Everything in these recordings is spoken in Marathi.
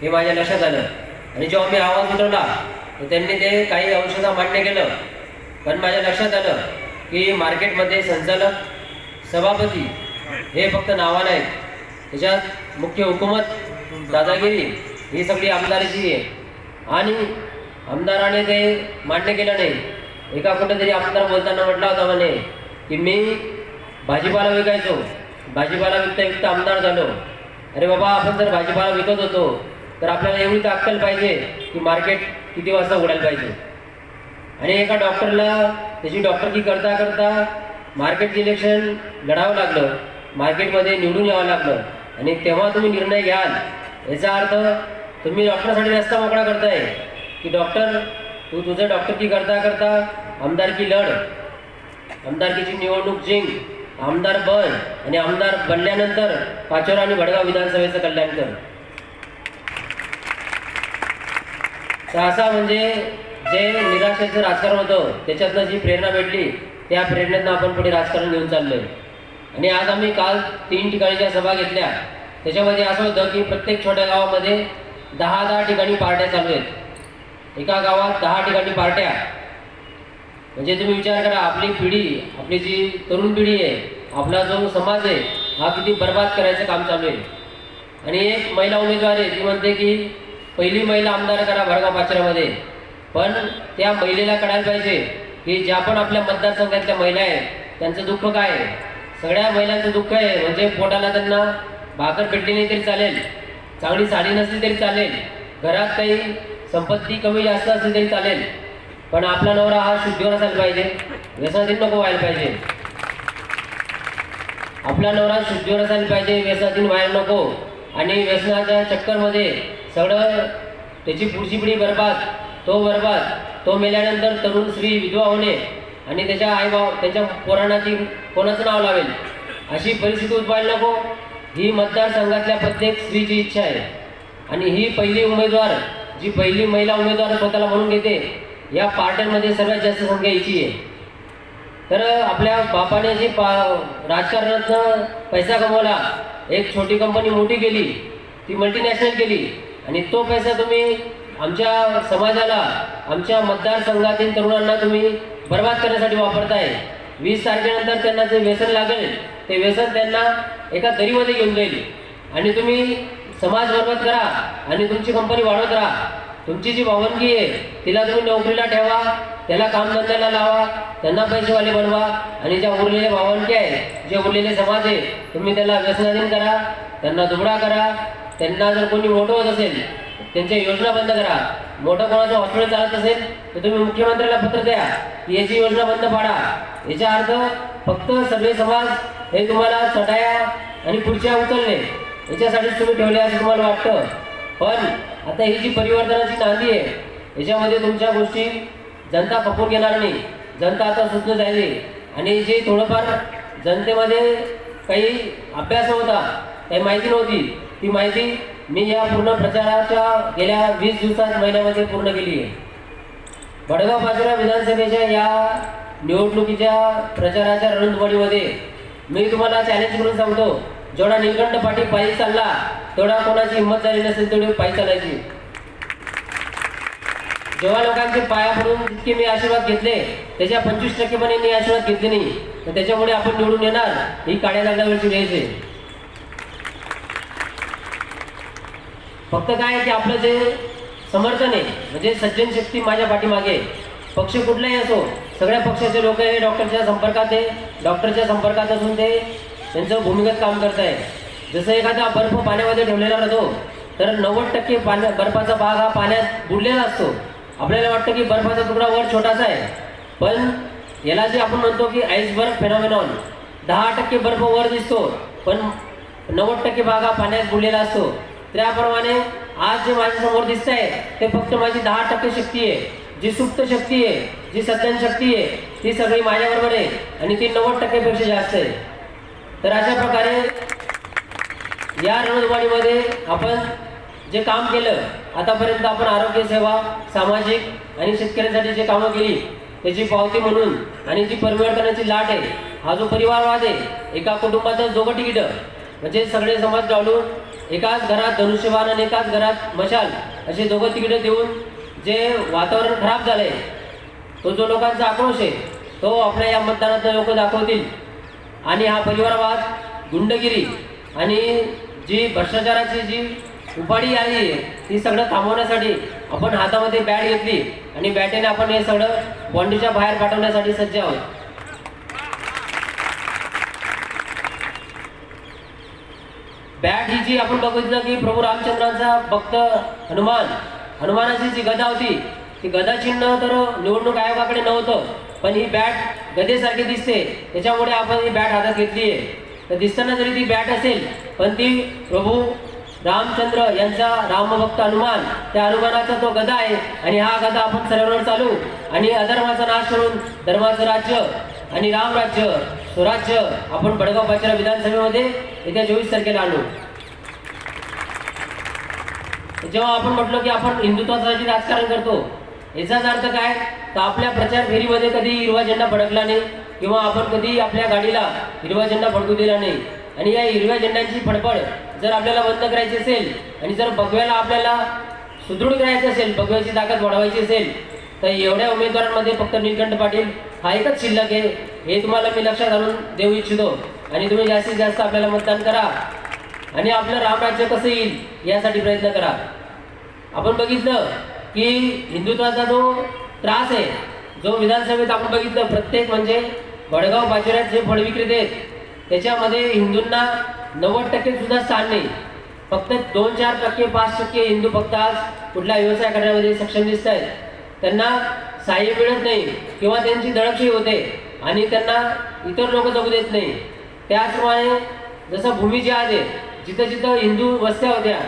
हे माझ्या लक्षात आलं. आणि जेव्हा मी आवाज उठवला तर त्यांनी ते काही औषधं मान्य केलं. पण माझ्या लक्षात आलं की मार्केटमध्ये संचालक सभापती हे फक्त नावाला आहेत त्याच्यात मुख्य हुकूमत दादागिरी ही सगळी आमदारीची आहे. आणि आमदाराने ते मान्य केलं नाही. एका कुठेतरी आमदार बोलताना म्हटला होता म्हणे की मी भाजीपाला विकायचो. भाजीपाला विकता विकता आमदार झालो. अरे बाबा आपण जर भाजीपाला विकत होतो तर आपल्याला एवढी अक्कल पाहिजे की मार्केट किती वाजता उघडायला पाहिजे. आणि एका डॉक्टरला त्याची डॉक्टरकी करता करता मार्केट इलेक्शन लढावं लागलं मार्केटमध्ये निवडून यावं लागलं. आणि तेव्हा तुम्ही निर्णय घ्याल. याचा अर्थ तुम्ही डॉक्टरसाठी रस्ता मोकळा करताय की डॉक्टर तू तुझं डॉक्टरकी करता करता आमदारकी लढ आमदारकीची निवडणूक जिंक आमदार बन आणि आमदार बनल्यानंतर पाचोरा आणि भडगाव विधानसभेचं कल्याण कर तर असा म्हणजे जे निराशेचं राजकारण होतं त्याच्यातनं जी प्रेरणा भेटली त्या प्रेरणेतनं आपण पुढे राजकारण घेऊन चाललोय. आणि आज आम्ही काल तीन ठिकाणी ज्या सभा घेतल्या त्याच्यामध्ये असं होतं की प्रत्येक छोट्या गावामध्ये दहा दहा ठिकाणी पार्ट्या चालू आहेत. एका गावात दहा ठिकाणी पार्ट्या. म्हणजे तुम्ही विचार करा आपली पिढी आपली जी तरुण पिढी आहे आपला जो समाज आहे हा किती बर्बाद करायचं काम चालू आहे. आणि एक महिला उमेदवार आहे ती म्हणते की पहिली महिला आमदार करा भडगाव पाचऱ्यामध्ये. पण त्या महिलेला कळायला पाहिजे की ज्या पण आपल्या मतदारसंघातल्या महिला आहेत त्यांचं दुःख काय आहे? सगळ्या महिलांचं दुःख आहे म्हणजे पोटाला त्यांना भाकर भेटली नाही तरी चालेल चांगली साडी नसली तरी चालेल घरात काही संपत्ती कमी जास्त असली तरी चालेल पण आपला नवरा हा शुद्धीवर असायला पाहिजे व्यसनाधीन नको व्हायला पाहिजे. आपला नवरा शुद्धीवर असायला पाहिजे व्यसनाधीन व्हायला नको आणि व्यसनाच्या चक्करमध्ये सगळं त्याची पुढची पिढी बरबाद तो बरबाद तो मेल्यानंतर तरुण स्त्री विधवा होणे आणि त्याच्या आईबाव त्याच्या पुराणाची कोणाचं नाव लावेल? अशी परिस्थिती उद्भवायला नको. ही मतदारसंघातल्या प्रत्येक स्त्रीची इच्छा आहे. आणि ही पहिली उमेदवार जी पहिली महिला उमेदवार स्वतःला म्हणून घेते या पार्ट्यांमध्ये सर्वात जास्त संख्या हिची आहे. तर आपल्या बापाने जी पा राजकारणातनं पैसा कमवला एक छोटी कंपनी मोठी केली ती मल्टीनॅशनल केली आणि तो पैसा तुम्ही आमच्या समाजाला आमच्या मतदारसंघातील तरुणांना तुम्ही बर्बाद करण्यासाठी वापरताय. वीस तारखेनंतर त्यांना जे व्यसन लागेल ते व्यसन त्यांना एका दरीमध्ये घेऊन जाईल. आणि तुम्ही समाज बर्बाद करा आणि तुमची कंपनी वाढवत राहा. तुमची जी भावनगी आहे तिला तुम्ही नोकरीला ठेवा त्याला कामधंद्याला लावा त्यांना पैसेवाले बनवा. आणि ज्या उरलेल्या भावनगी आहे जे उरलेले समाज आहे तुम्ही त्याला व्यसनाधीन करा त्यांना दुबडा करा. त्यांना जर कोणी मोठं होत असेल त्यांच्या योजना बंद करा. मोठं कोणाचं हॉस्पिटल चालत असेल तर तुम्ही मुख्यमंत्र्याला पत्र द्या. की याची योजना बंद पाडा. याचा अर्थ फक्त सगळे समाज हे तुम्हाला चटाया आणि खुर्च्या उचलले. याच्यासाठीच तुम्ही ठेवले असं तुम्हाला वाटतं. पण आता ही जी परिवर्तनाची नांदी आहे याच्यामध्ये तुमच्या गोष्टी जनता खपून घेणार नाही. जनता आता सुद्ध जाईल आणि जे थोडंफार जनतेमध्ये काही अभ्यास नव्हता काही माहिती नव्हती ती माहिती मी या पूर्ण प्रचाराच्या गेल्या वीस दिवसात महिन्यामध्ये पूर्ण केली आहे. भडगाव पाचोरा विधानसभेच्या या निवडणुकीच्या प्रचाराच्या रणधुमाडीमध्ये मी तुम्हाला चॅलेंज करून सांगतो जेवढा निलकंठ पाटील पायी चालला तेवढा कोणाची हिंमत झाली नसेल तेवढी पायी चालायची. जेव्हा लोकांचे पाया पडून जितके मी आशीर्वाद घेतले त्याच्या पंचवीस टक्के पण आशीर्वाद घेतले नाही. तर त्याच्यामुळे आपण निवडून येणार ही काळ्या लागल्यावरची घ्यायचे फक्त काय आहे की आपलं जे समर्थन आहे म्हणजे सज्जन शक्ती माझ्या पाठीमागे पक्ष कुठलाही असो सगळ्या पक्षाचे लोक हे डॉक्टरच्या संपर्कात आहे. डॉक्टरच्या संपर्कात असून ते त्यांचं भूमिगत काम करत आहे जसं एखादा बर्फ पाण्यामध्ये ठेवलेला राहतो तर नव्वद टक्के पाण्या बर्फाचा भाग हा पाण्यात बुडलेला असतो. आपल्याला वाटतं की बर्फाचा तुकडा वर छोटासा आहे. पण याला जे आपण म्हणतो की आईसबर्ग फेनॉमिनॉन दहा टक्के बर्फ वर दिसतो पण नव्वद टक्के भाग हा पाण्यात बुडलेला असतो. त्याप्रमाणे आज जे माझ्यासमोर दिसत आहे ते फक्त माझी दहा टक्के शक्ती आहे. जी सुप्त शक्ती आहे जी सज्जन शक्ती आहे ती सगळी माझ्याबरोबर आहे आणि ती नव्वद टक्केपेक्षा जास्त आहे. तर अशा प्रकारे या रणधुमाडीमध्ये आपण जे काम केलं आतापर्यंत आपण आरोग्य सेवा सामाजिक आणि शेतकऱ्यांसाठी जे कामं केली त्याची पावती म्हणून आणि जी परिवर्तनाची लाट आहे. हा जो परिवारवाद आहे एका कुटुंबाचं दोघं तिकीट म्हणजे सगळे समाज डावलून एकाच घरात धनुष्यबाण आणि एकाच घरात मशाल असे दोघं तिकडे देऊन जे वातावरण खराब झालंय तो जो लोकांचा आक्रोश आहे तो आपल्या या मतदानात लोक दाखवतील. आणि हा परिवारवाद गुंडगिरी आणि जी भ्रष्टाचाराची जी उपाडी आली आहे ती सगळं थांबवण्यासाठी आपण हातामध्ये बॅट घेतली आणि बॅटेने आपण हे सगळं बॉन्डीच्या बाहेर पाठवण्यासाठी सज्ज आहोत. बॅट ही जी आपण बघितलं की प्रभू रामचंद्रांचा भक्त हनुमान हनुमानाची जी गदा होती ती गदा चिन्ह तर निवडणूक आयोगाकडे नव्हतं पण ही बॅट गदेसारखी दिसते. त्याच्यामुळे आपण ही बॅट हातात घेतली आहे. तर दिसताना जरी ती बॅट असेल पण ती प्रभू रामचंद्र यांचा रामभक्त हनुमान त्या हनुमानाचा तो गदा आहे. आणि हा गदा आपण सर्वांवर चालू. आणि अधर्माचा नाश करून धर्माचं राज्य आणि रामराज्य स्वराज्य आपण बडगाव पाचरा विधानसभेमध्ये येत्या चोवीस तारखेला आणू जेव्हा आपण म्हटलो की आपण हिंदुत्वासाठी राजकारण करतो याचाच अर्थ काय? तर आपल्या प्रचार फेरीमध्ये कधी हिरवा झेंडा फडकला नाही किंवा आपण कधी आपल्या गाडीला हिरवा झेंडा फडकू दिला नाही. आणि या हिरव्या झेंड्यांची फडफड जर आपल्याला बंद करायची असेल आणि जर भगव्याला आपल्याला सुदृढ करायचं असेल भगव्याची ताकद वाढवायची असेल तर एवढ्या उमेदवारांमध्ये फक्त नीलकंठ पाटील हा एकच शिल्लक आहे. हे तुम्हाला मी लक्षात घालून देऊ इच्छितो. आणि तुम्ही जास्तीत जास्त आपल्याला मतदान करा. आणि आपलं रामराज्य कसं येईल यासाठी प्रयत्न करा. आपण बघितलं की हिंदुत्वाचा जो त्रास आहे जो विधानसभेत आपण बघितलं प्रत्येक म्हणजे वडगाव बाजारात जे फळ विक्रेते आहेत त्याच्यामध्ये हिंदूंना नव्वद टक्के सुद्धा स्थान नाही. फक्त दोन चार टक्के पाच टक्के हिंदू फक्त आज कुठला व्यवसाय करण्यामध्ये सक्षम दिसत आहेत त्यांना सहाय्य मिळत नाही किंवा त्यांची दडपशाही होते. आणि त्यांना इतर लोक जगू देत नाही. त्याचप्रमाणे जसं भूमी जी आहे जिथं जिथं हिंदू वस्त्या होत्या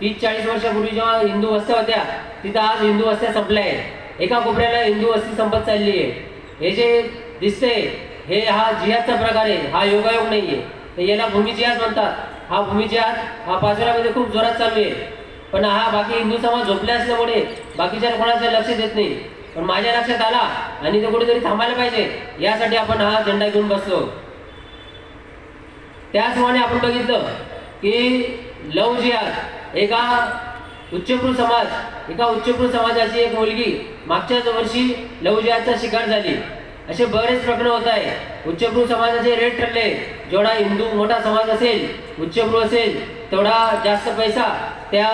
तीस चाळीस वर्षापूर्वी जेव्हा हिंदू वस्त्या होत्या तिथं आज हिंदू वस्त्या संपल्या आहेत. एका कोपऱ्याला हिंदू वस्ती संपत चालली आहे. हे जे दिसते हे हा जिहादचा प्रकार आहे हा योगायोग नाही आहे तर याला भूमी जिहाद म्हणतात. हा भूमी जिहाद हा पाचोऱ्यामध्ये खूप जोरात चालू आहे. पण हा बाकी हिंदू समाज झोपल्या असल्यामुळे बाकीच्या कोणाचं लक्ष देत नाही. पण माझ्या लक्षात आला आणि तो कुठेतरी थांबायला पाहिजे. यासाठी आपण हा झेंडा घेऊन बसलो. त्याचप्रमाणे आपण बघितलं की लव जिहाद एका उच्चभ्रू समाज एका उच्चभ्रू समाजाची एक मुलगी मागच्याच वर्षी लव जिहादचा शिकार झाली. असे बरेच प्रकरण होत आहे. उच्चभ्रू समाजाचे रेट ठरले. जेवढा हिंदू मोठा समाज असेल उच्चभ्रू असेल तेवढा जास्त पैसा त्या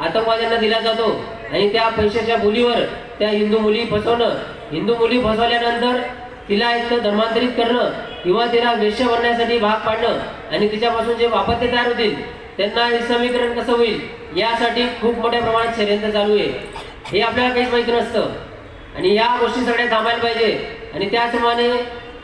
आतंकवाद्यांना दिला जातो. आणि त्या पैशाच्या बोलीवर त्या हिंदू मुली फसवणं. हिंदू मुली फसवल्यानंतर तिला एक तर धर्मांतरित करणं किंवा तिला वेश्य बनण्यासाठी भाग पाडणं आणि तिच्यापासून जे वापत्य तयार होतील त्यांना हे समीकरण कसं होईल यासाठी खूप मोठ्या प्रमाणात षडयंत्र चालू आहे. हे आपल्याला काहीच माहिती नसतं. आणि या गोष्टी सगळ्या थांबायला पाहिजे. आणि त्याचप्रमाणे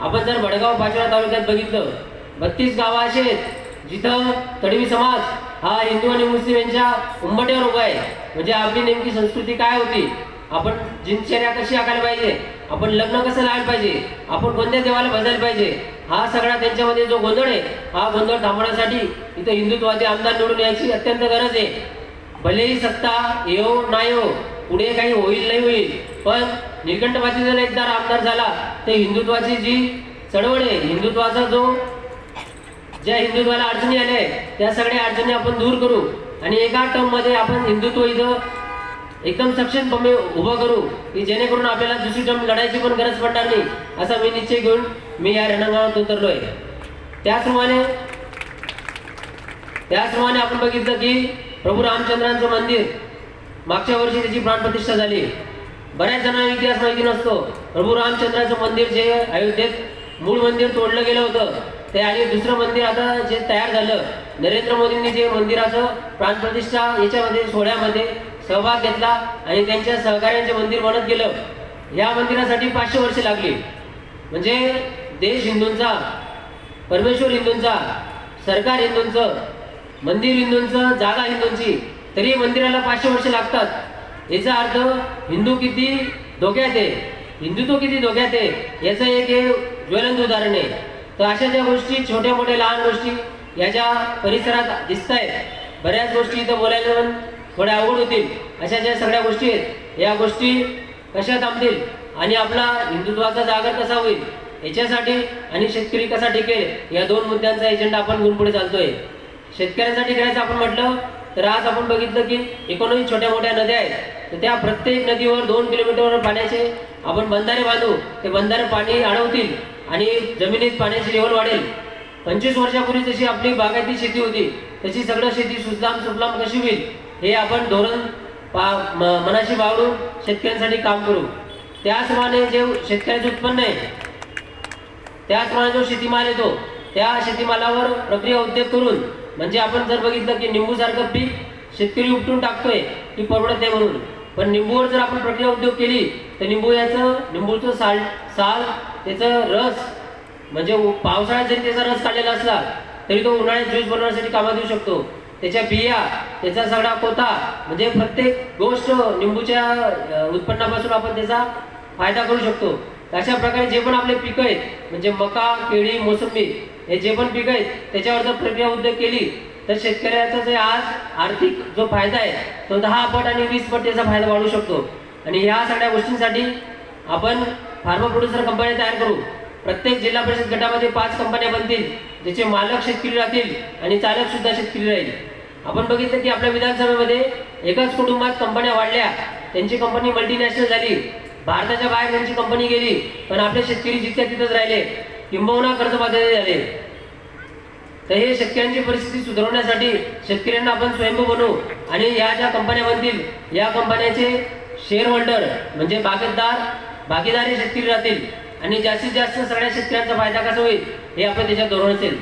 आपण जर भडगाव पाचोरा तालुक्यात बघितलं बत्तीस गावं असे आहेत जिथं तडवी समाज हा हिंदू आणि मुस्लिम यांच्या उंबट्यावर उभा आहे. म्हणजे आपली नेमकी संस्कृती काय होती? आपण दिनचर्या कशी आखायला पाहिजे. आपण लग्न कसं लावायला पाहिजे? आपण कोणत्या देवाला बसायला पाहिजे? हा सगळा त्यांच्यामध्ये जो गोंधळ आहे हा गोंधळ थांबवण्यासाठी इथं हिंदुत्वाचे आमदार निवडून यायची अत्यंत गरज आहे. भलेही सत्ता येऊ नाही येऊ पुढे काही होईल नाही होईल पण निलकंठ जर एकदा आमदार झाला तर हिंदुत्वाची जी चळवळ आहे हिंदुत्वाचा जो ज्या हिंदुत्वाला अडचणी आल्या त्या सगळ्या अडचणी आपण दूर करू. आणि एका टर्ममध्ये आपण हिंदुत्व इथं एकदम सक्षमपणे उभं करू की जेणेकरून आपल्याला दुसरी टर्म लढायची पण गरज पडणार नाही असा मी निश्चय घेऊन मी या रणांगणात उतरलोय. त्याचप्रमाणे त्याचप्रमाणे आपण बघितलं की प्रभू रामचंद्रांचं मंदिर मागच्या वर्षी त्याची प्राणप्रतिष्ठा झाली. बऱ्याच जणांना इतिहास माहिती नसतो. प्रभू रामचंद्राचं मंदिर जे अयोध्येत मूळ मंदिर तोडलं गेलं होतं ते आणि दुसरं मंदिर आता जे तयार झालं नरेंद्र मोदींनी जे मंदिराचं प्राणप्रतिष्ठा याच्यामध्ये सोहळ्यामध्ये सहभाग घेतला आणि त्यांच्या सहकार्यांचे मंदिर बनत गेलं. या मंदिरासाठी पाचशे वर्षे लागली. म्हणजे देश हिंदूंचा परमेश्वर हिंदूंचा सरकार हिंदूंचं मंदिर हिंदूंचं जागा हिंदूंची तरी मंदिराला पाचशे वर्ष लागतात. याचा अर्थ हिंदू किती धोक्यात आहे? हिंदुत्व किती धोक्यात आहे? याचं एक हे ज्वलंत उदाहरण आहे. तर अशा ज्या गोष्टी छोट्या मोठ्या लहान गोष्टी याच्या परिसरात दिसत आहेत बऱ्याच गोष्टी इथं बोलायला थोड्या अवघड होतील. अशा ज्या सगळ्या गोष्टी आहेत? या गोष्टी कशा थांबतील? आणि आपला हिंदुत्वाचा जागर कसा होईल? याच्यासाठी आणि शेतकरी कसा टिकेल? या दोन मुद्द्यांचा एजेंडा आपण घेऊन पुढे चालतोय. शेतकऱ्यांसाठी करायचं आपण म्हटलं तर आज आपण बघितलं की एकोणीस छोट्या मोठ्या नद्या आहेत. तर त्या प्रत्येक नदीवर दोन किलोमीटरवर पाण्याचे आपण बंधारे बांधू ते बंधारे पाणी अडवतील आणि जमिनीत पाण्याची लेवल वाढेल. पंचवीस वर्षापूर्वी जशी आपली बागायती शेती होती तशी सगळं शेती सुजलाम सुफलाम कशी होईल? हे आपण धोरण पा मनाशी बावडून शेतकऱ्यांसाठी काम करू. त्याचप्रमाणे जे शेतकऱ्यांचे उत्पन्न आहे त्याचप्रमाणे जो शेतीमाल येतो त्या शेतीमालावर प्रक्रिया उद्योग करून म्हणजे आपण जर बघितलं की निंबूसारखं पीक शेतकरी उपटून टाकतोय की परवडत नाही म्हणून. पण निंबूवर जर आपण प्रक्रिया उद्योग केली तर निंबू याचं निंबूचं साल साल त्याचं रस म्हणजे पावसाळ्यात जरी त्याचा रस काढलेला असला तरी तो उन्हाळ्यात ज्यूस बनवण्यासाठी कामात येऊ शकतो. त्याच्या बिया त्याचा सगळा कोता म्हणजे प्रत्येक गोष्ट निंबूच्या उत्पन्नापासून आपण त्याचा फायदा करू शकतो. अशा प्रकारे जे पण आपले पिकं आहेत म्हणजे मका केळी मोसंबी हे जे पण पिकं आहेत त्याच्यावर जर प्रक्रिया उद्योग केली तर शेतकऱ्याचा जे आज आर्थिक जो फायदा आहे तो दहा पट आणि वीस पट त्याचा फायदा वाढू शकतो. आणि ह्या सगळ्या गोष्टींसाठी आपण फार्मा प्रोड्युसर कंपन्या तयार करू. प्रत्येक जिल्हा परिषद गटामध्ये पाच कंपन्या बनतील ज्याचे मालक शेतकरी राहतील आणि चालक सुद्धा शेतकरी राहील. आपण बघितलं की आपल्या विधानसभेमध्ये एकाच कुटुंबात कंपन्या वाढल्या त्यांची कंपनी मल्टीनॅशनल झाली भारताच्या बाहेर त्यांची कंपनी गेली पण आपले शेतकरी जितक्या तिथंच राहिले किंबहुना कर्जबाजारी झाले. तर हे शेतकऱ्यांची परिस्थिती सुधारवण्यासाठी शेतकऱ्यांना आपण स्वयंभू बनवू आणि या ज्या कंपन्या बनतील या कंपन्याचे शेअर होल्डर म्हणजे बागतदार भागीदारी शेतकरी राहतील. आणि जास्तीत जास्त सगळ्या शेतकऱ्यांचा फायदा कसा होईल हे आपल्या देशात धोरण असेल.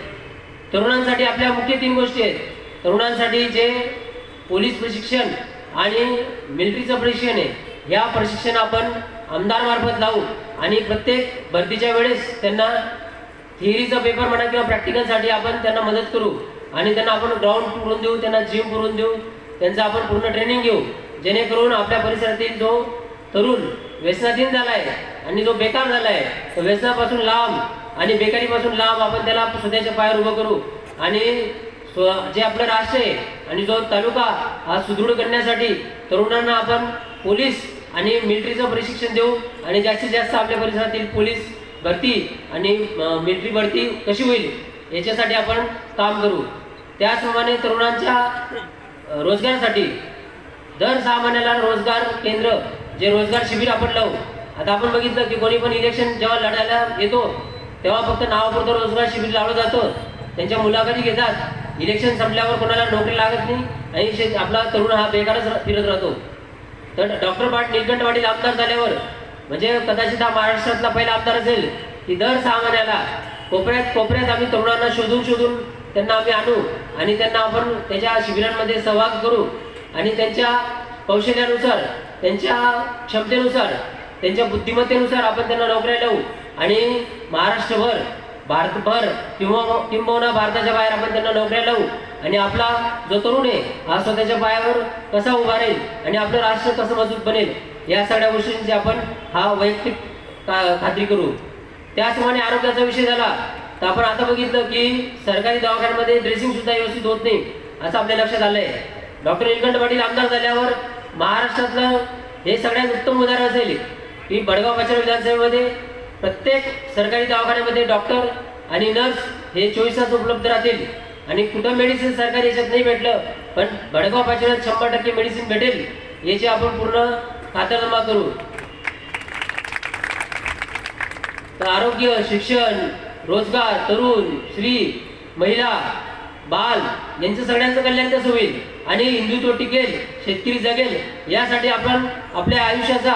तरुणांसाठी आपल्या मुख्य तीन गोष्टी आहेत. तरुणांसाठी जे पोलीस प्रशिक्षण आणि मिलिटरीचं प्रशिक्षण आहे या प्रशिक्षण आपण आमदारमार्फत लावू. आणि प्रत्येक भरतीच्या वेळेस त्यांना थिअरीचा पेपर म्हणा किंवा प्रॅक्टिकलसाठी आपण त्यांना मदत करू. आणि त्यांना आपण ग्राउंड पुरून देऊ त्यांना जिम पुरून देऊ त्यांचं आपण पूर्ण ट्रेनिंग घेऊ. जेणेकरून आपल्या परिसरातील जो तरुण व्यसनाधीन झाला आहे आणि जो बेकार झाला आहे तो व्यसनापासून लांब आणि बेकारीपासून लांब आपण त्याला स्वतःच्या पायावर उभं करू आणि स्व- जे आपलं राष्ट्र आहे आणि जो तालुका हा सुदृढ करण्यासाठी तरुणांना आपण पोलीस आणि मिलिटरीचं प्रशिक्षण देऊ आणि जास्तीत जास्त आपल्या परिसरातील पोलीस भरती आणि मिलिटरी भरती कशी होईल याच्यासाठी आपण काम करू. त्याचप्रमाणे तरुणांच्या रोजगारासाठी दर सहा महिन्याला रोजगार केंद्र जे रोजगार शिबिर आपण लावू. आता आपण बघितलं की कोणी पण इलेक्शन जेव्हा लढायला येतो तेव्हा फक्त नावापुरतं रोजगार शिबिर लावलं जातं. त्यांच्या मुलाखती घेतात. इलेक्शन संपल्यावर कोणाला नोकरी लागत नाही. आणि शे- आपला तरुण हा बेकारच फिरत राहतो. तर डॉक्टर पाट निलकंठ पाटील आमदार झाल्यावर म्हणजे कदाचित हा महाराष्ट्रातला पहिला आमदार असेल की दर सहा महिन्याला कोपऱ्यात कोपऱ्यात आम्ही तरुणांना शोधून शोधून त्यांना आम्ही आणू आणि त्यांना आपण त्याच्या शिबिरांमध्ये सहभाग करू. आणि त्यांच्या कौशल्यानुसार त्यांच्या क्षमतेनुसार त्यांच्या बुद्धिमत्तेनुसार आपण त्यांना नोकऱ्या लावू आणि महाराष्ट्रभर भारतभर किंवा किंबहुना भारताच्या बाहेर आपण त्यांना नोकऱ्या लावू. आणि आपला जो तरुण आहे हा स्वतःच्या पायावर कसा उभा राहील आणि आपलं राष्ट्र कसं मजबूत बनेल या सगळ्या गोष्टींची आपण हा वैयक्तिक का- खात्री करू. त्याचप्रमाणे आरोग्याचा विषय झाला तर आपण आता बघितलं की सरकारी दवाखान्यामध्ये ड्रेसिंग सुद्धा व्यवस्थित होत नाही असं आपल्या लक्षात आलंय. डॉक्टर निलकंठ पाटील आमदार झाल्यावर महाराष्ट्रातलं हे सगळ्यात उत्तम उदाहरण असेल. ही बडगाव पश्चिम विधानसभेमध्ये प्रत्येक सरकारी दवाखान्यामध्ये डॉक्टर आणि नर्स हे चोवीस तास उपलब्ध राहतील. आणि कुठं मेडिसिन सरकारी याच्यात नाही भेटलं पण बडगाव पाचव्यात शंभर टक्के मेडिसिन भेटेल याची आपण पूर्ण खातरजमा करू. तर आरोग्य शिक्षण रोजगार तरुण स्त्री महिला बाल यांचं सगळ्यांचं कल्याण कसं होईल? आणि हिंदुत्व टिकेल शेतकरी जगेल यासाठी आपण आपल्या आयुष्याचा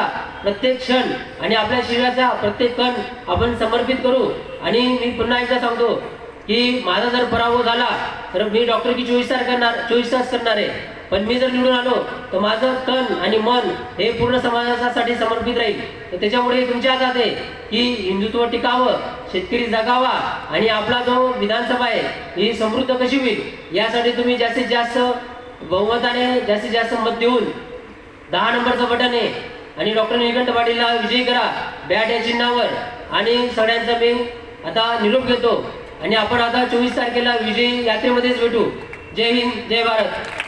प्रत्येक क्षण आणि आपल्या शरीराचा प्रत्येक कण आपण समर्पित करू. आणि मी पुन्हा एकदा सांगतो की माझा जर पराभव झाला तर मी डॉक्टरकी चोवीस तास करणार चोवीस तास करणार आहे. पण मी जर निवडून आलो तर माझं तन आणि मन हे पूर्ण समाजासाठी समर्पित राहील. तर त्याच्यामुळे तुमच्या हातात आहे की हिंदुत्व टिकावं शेतकरी जगावा आणि आपला जो विधानसभा आहे ही समृद्ध कशी होईल? यासाठी तुम्ही जास्तीत जास्त बहुमताने जास्तीत जास्त मत देऊन दहा नंबरचं बटन आहे. आणि डॉक्टर निलकंठ पाटीलला विजयी करा. बॅट या चिन्हावर. आणि सगळ्यांचा मी आता निरोप घेतो. आणि आपण आता चोवीस तारखेला विजयी यात्रेमध्येच भेटू. जय हिंद जय भारत.